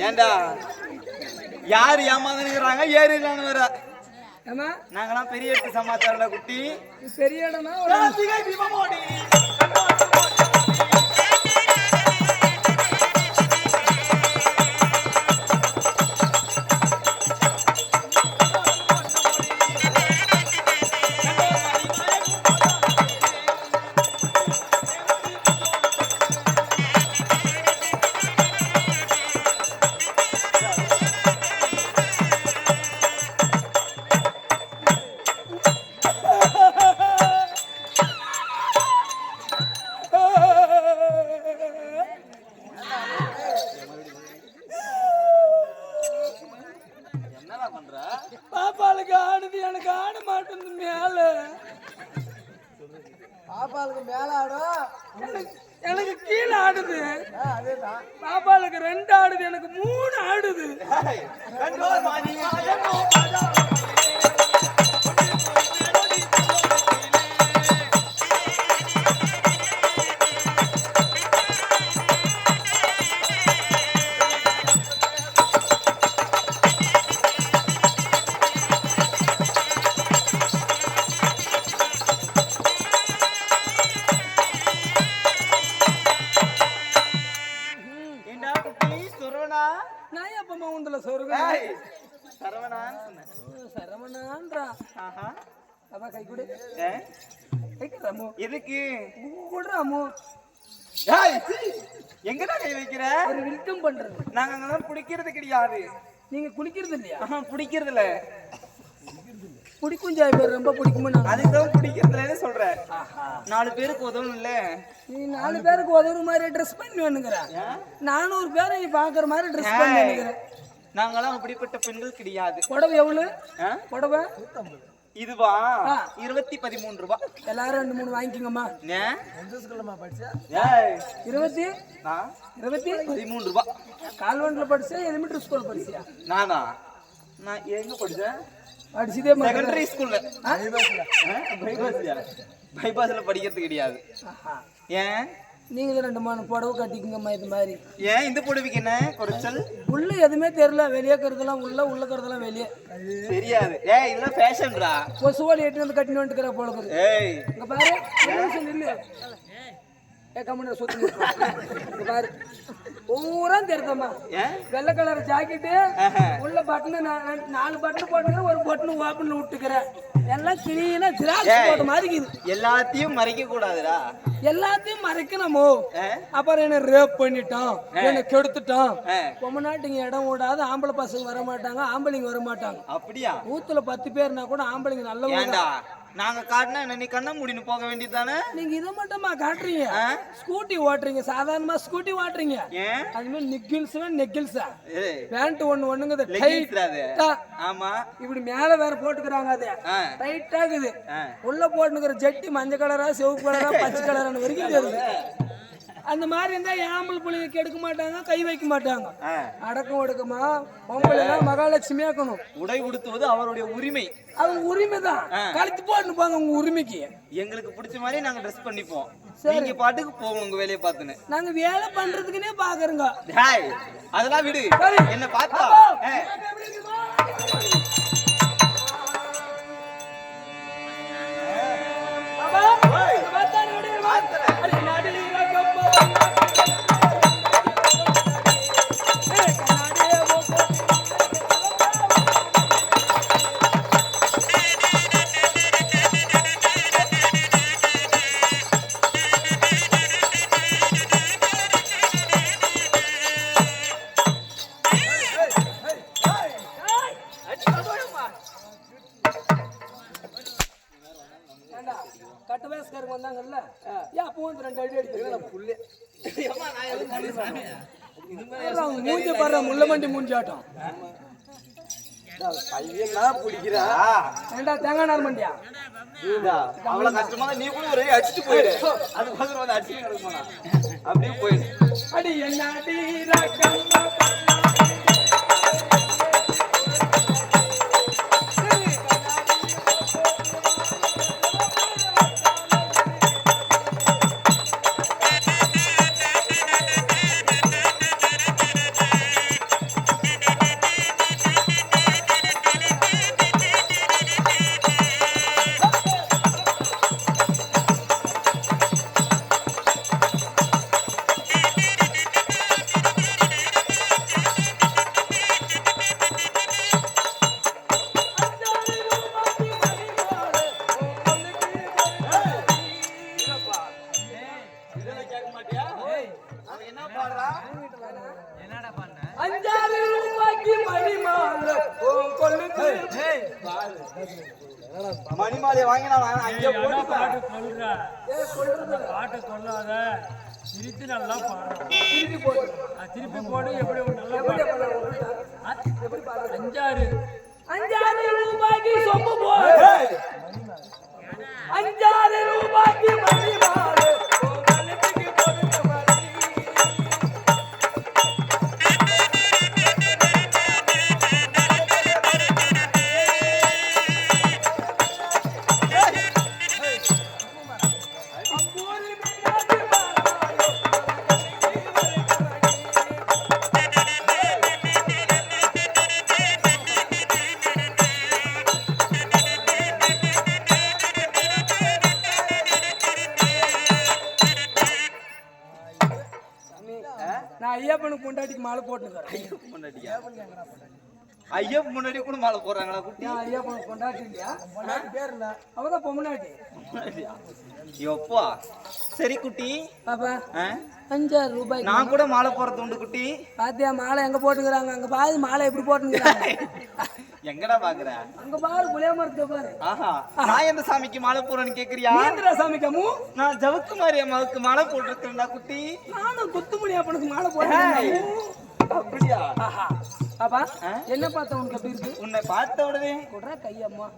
ஏண்டா? யார் ஏமாந்துருக்குறாங்க ஏறிடலான்னு வர ஏமா நாங்களாம் பெரிய எடுத்து சமாச்சாரம்டா குட்டி. பெரிய இடம்னா எனக்கு கீழே ஆடுது. பாப்பாளுக்கு ரெண்டு ஆடுது எனக்கு மூணு ஆடுது. ராமு எதுக்கு? கொடு சீ, எங்கடா கை வைக்கிற? ஒரு வில்கம் பண்றது. நாங்க அங்கெல்லாம் பிடிக்கிறது கிடையாது நீங்க குளிக்கிறது இல்லையா? பிடிக்கிறது இல்ல பிடிக்கும் ஜாய் பேர் ரொம்ப பிடிக்குமா நான் அதுதான் பிடிக்கிறதுலன்னு சொல்றேன் நாலு பேருக்கு உதவும் இல்ல? நீ நாலு பேருக்கு உதவுற மாதிரி ட்ரெஸ் பண்ணி வேணுங்கிற நானூறு பேரை நீ பாக்குற மாதிரி ட்ரெஸ் பண்ணி வேணுங்கிறேன் நாங்களாம் அப்படிப்பட்ட பெண்கள் கிடையாது புடவை எவ்வளவு? புடவை? இதுவா? ஆ. இருபத்தி பதிமூணு ரூபாய் எல்லாரும் ரெண்டு மூணு வாங்கிக்கோங்கம்மா. இருபத்தி? இருபத்தி? பதிமூணு ரூபாய் கால்வெண்டில் படிச்சா எலிமெண்ட்ரி ஸ்கூல் படிச்சியா? நானா? நான் எங்க படிச்சேன்? படிச்சதே செகண்டரி ஸ்கூல்ல பைபாஸ்யா பைபாஸ்ல படிக்கிறது கிடையாது. ஏன்? நீங்களும் ரெண்டு மூணு புடவை கட்டிக்கங்கம்மா இது மாதிரி. ஏன் இந்த புடவைக்கு என்ன குறைச்சல்? உள்ள எதுவுமே தெரியல வெளியே கருதெல்லாம் உள்ள உள்ள கருதெல்லாம் வெளியே. தெரியாது. ஏய் இதெல்லாம் ஃபேஷன்டா கொசுவாடி எட்டு வந்து கட்டினு வந்துட்டுக்கிற போல இருக்குது. ஏய். இங்க பாரு நில்லு ஏ கம்மன் சுத்தி பாரு. பூரா தெரியுதம்மா ஏன் வெள்ளை கலர் ஜாக்கெட்டு. உள்ள பட்டனு நாலு பட்டன் போட்டுக்கிறேன் ஒரு பட்டன் ஓப்பன் விட்டுக்கிறேன். எல்லாம் கிளீனா ஜிராக்ஸ் போட்ட மாதிரி இருக்குது. எல்லாத்தையும் மறைக்க கூடாதுடா. எல்லாத்தையும் மறைக்கணுமோ? அப்புறம் என்ன ரேப் பண்ணிட்டோம் என்ன கெடுத்துட்டோம். ரொம்ப நாட்டுங்க இடம் விடாது. ஆம்பளை பசங்க வர மாட்டாங்க ஆம்பளைங்க வர மாட்டாங்க அப்படியா? ஊத்துல பத்து பேர்னா கூட ஆம்பளைங்க நல்லவங்க நாங்க காட்டினா என்ன நீ கண்ண முடின்னு போக வேண்டியதானே நீங்க இதை மட்டுமா காட்டுறீங்க? ஸ்கூட்டி ஓட்டுறீங்க சாதாரணமா ஸ்கூட்டி ஓட்டுறீங்க. அது மாதிரி நிக்கில்ஸ் நெக்கில்ஸா பேண்ட் ஒண்ணு ஒண்ணுங்க லெகின்ஸ்டா அது. ஆமா. இப்படி மேல வேற போட்டுக்கிறாங்க அது. டைட்டா இருக்குது. உள்ள போட்டுக்கிற ஜட்டி மஞ்சள் கலரா சிவப்பு கலரா பச்சை கலரான வரைக்கும் தெரியுது அந்த மாதிரி இருந்தா ஆம்பளை பிள்ளைங்க கெடுக்க மாட்டாங்க கை வைக்க மாட்டாங்க. அடக்கம் ஒடுக்கமா பொம்பளை மகாலட்சுமி ஆக்கணும். உடை உடுத்துவது அவருடைய உரிமை. அவங்க உரிமை தான். கழுத்து போங்க உங்க உரிமைக்கு. எங்களுக்கு பிடிச்ச மாதிரி நாங்க ட்ரெஸ் பண்ணிப்போம். நீங்க பாட்டுக்கு போகணும் உங்க வேலையை பார்த்துன்னு. நாங்க வேலை பண்றதுக்குன்னே பாக்குறோங்க. அதெல்லாம் விடு. என்ன பார்த்தா அவங்க மூஞ்ச பாரு மூஞ்சாட்டம் பிடிக்கிறா. ஏண்டா தேங்காய் நார் மண்டியா? அவ்வளவு கஷ்டமா நீ கூட ஒரு அடிச்சுட்டு போயிடு அதுக்கோசரம் வந்து அப்படியே போயிடு அடி என்ன மணிமாலையை வாங்கி நான் அங்கே போட்டுப்பேன் பாட்டு சொல்ற. பாட்டை சொல்லாத. திருப்பி நல்லா பாடுறோம் திருப்பி போடு. எப்படி ஒரு நல்ல பாட்டு ஆ, அஞ்சாறு. அஞ்சாறு ரூபாய்க்கு சொம்பு போடு அஞ்சாறு ரூபாய்க்கு மணி ஐயப்பனுக்கு கொண்டாட்டிக்கு மாலை போட்டுக்கிறேன் முன்னாடியா? ஐயா முன்னாடி கூட மாலை போடுறாங்களா குட்டி? கொண்டாட்டி இல்லையா பேர் இல்ல அவதான் பொம்மநாட்டி எப்பா? சரி குட்டி. பாப்பா? அஞ்சாறு ரூபாய் நான் கூட மாலை போறது உண்டு குட்டி. பாத்தியா மாலை எங்க போட்டுக்கிறாங்க அங்க பாரு மாலை எப்படி போட்டுக்கிறாங்க எங்கடா பாக்குற? அங்க பாரு புளிய மரத்தை பாரு. ஆஹா நான் எந்த சாமிக்கு மாலை போறேன்னு கேக்குறியா? நீந்திரா சாமி கம்மு? நான் ஜவுக்கு மாரியம்மாவுக்கு மாலை போட்டுருக்கேன்டா குட்டி. நானும் குத்துமணி அப்பனுக்கு மாலை போட்டேன் அப்படியா? ஆஹா. பாப்பா? என்ன பார்த்த உனக்கு எப்படி இருக்கு? உன்னை பார்த்த உடனே? கொடுறா கையம்மா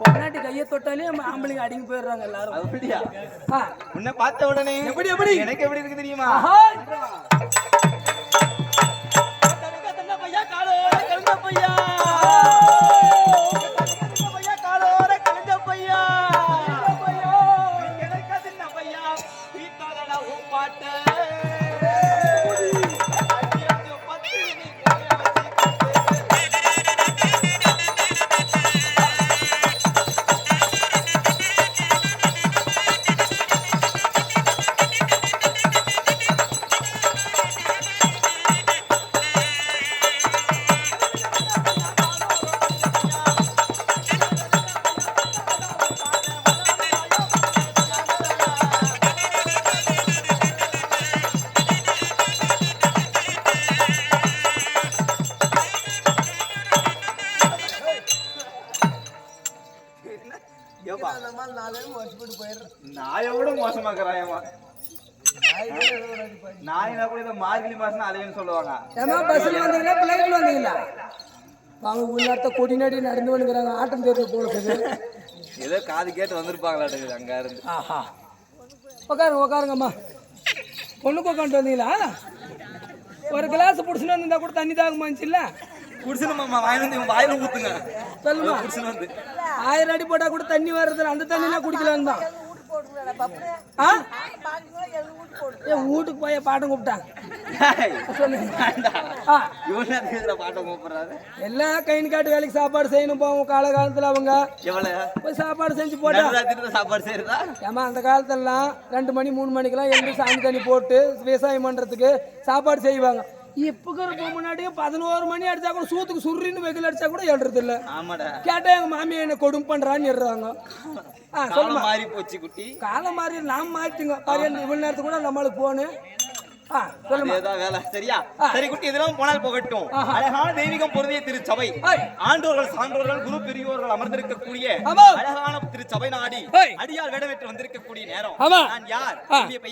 பொன்னாட்டி கையை தொட்டாலே ஆம்பளைங்க அடிங்க போயிடுறாங்க எல்லாரும். அப்படியா. உன்னை பார்த்த உடனே? எப்படி, எப்படி? எனக்கு எப்படி இருக்கு தெரியுமா? அந்த மாதிரி நாலு பேரும் வச்சு போட்டு போயிடுறேன் நான் எவ்வளவு மோசமாக்குறாயம்மா நாயினா கூட இந்த மார்கழி மாசம் அலைன்னு சொல்லுவாங்க. ஏமா பஸ்ல வந்தீங்களா? பிள்ளைகள் வந்தீங்களா? அவங்க உள்ளார்த்த கொடி நடி நடந்து வந்துக்கிறாங்க. ஆட்டம் தேர்வு போகிறது ஏதோ காது கேட்டு வந்திருப்பாங்களாட்டுக்குது அங்க இருந்து. ஆஹா. உட்காருங்க உட்காருங்கம்மா. பொண்ணுக்கு உட்காந்து வந்தீங்களா? ஒரு கிளாஸ் பிடிச்சின்னு வந்திருந்தா கூட தண்ணி தாகமா இருந்துச்சுல்ல குடிசனு மாமா வாங்கி வந்து இவன் வாயில ஊத்துங்க. சொல்லுமா? குடிசனு வந்து. ஆயிரம் அடி போட்டா கூட தண்ணி வர்றதுல அந்த தண்ணிலாம் குடிக்கலான்னு தான். ஆ? என் வீட்டுக்கு போய் பாட்டம் கூப்பிடுறாரு? எல்லாம் கைன்னு காட்டு வேலைக்கு சாப்பாடு செய்யணும் போவோம் காலகாலத்தில் அவங்க. எவ்வளவு? போய் சாப்பாடு செஞ்சு போட்டா. தான் சாப்பாடு செய்யறதா? ஏமா அந்த காலத்துலலாம் ரெண்டு மணி மூணு மணிக்கெல்லாம் எழுந்து சாமி தண்ணி போட்டு விவசாயம் பண்ணுறதுக்கு சாப்பாடு செய்வாங்க. இப்போ முன்னாடியே பதினோரு மணி அடிச்சா கூட சூத்துக்கு சுருன்னு வெயில் அடிச்சா கூட எழுறது இல்ல கேட்டா எங்க மாமியா என்ன கொடும் பண்றான்னு எழுறாங்க. மாறி போச்சு குட்டி. காலம் மாறி நாம் மாறிட்டுங்க. பாரு இவ்வளவு நேரத்துக்கு கூட நம்மளுக்கு போனு சரியா? சரி குட்டி இதெல்லாம் போனால் போகட்டும். அழகான தெய்வீகம் பொருந்திய திருச்சபை. ஆண்டோர்கள் சான்றோர்கள் குரு பெரியோர்கள் அமர்ந்திருக்கக்கூடிய. அழகான திருச்சபை நாடி. அடியால் வேடமேற்று வந்திருக்கக்கூடிய நேரம். நான் யார்? பெயர்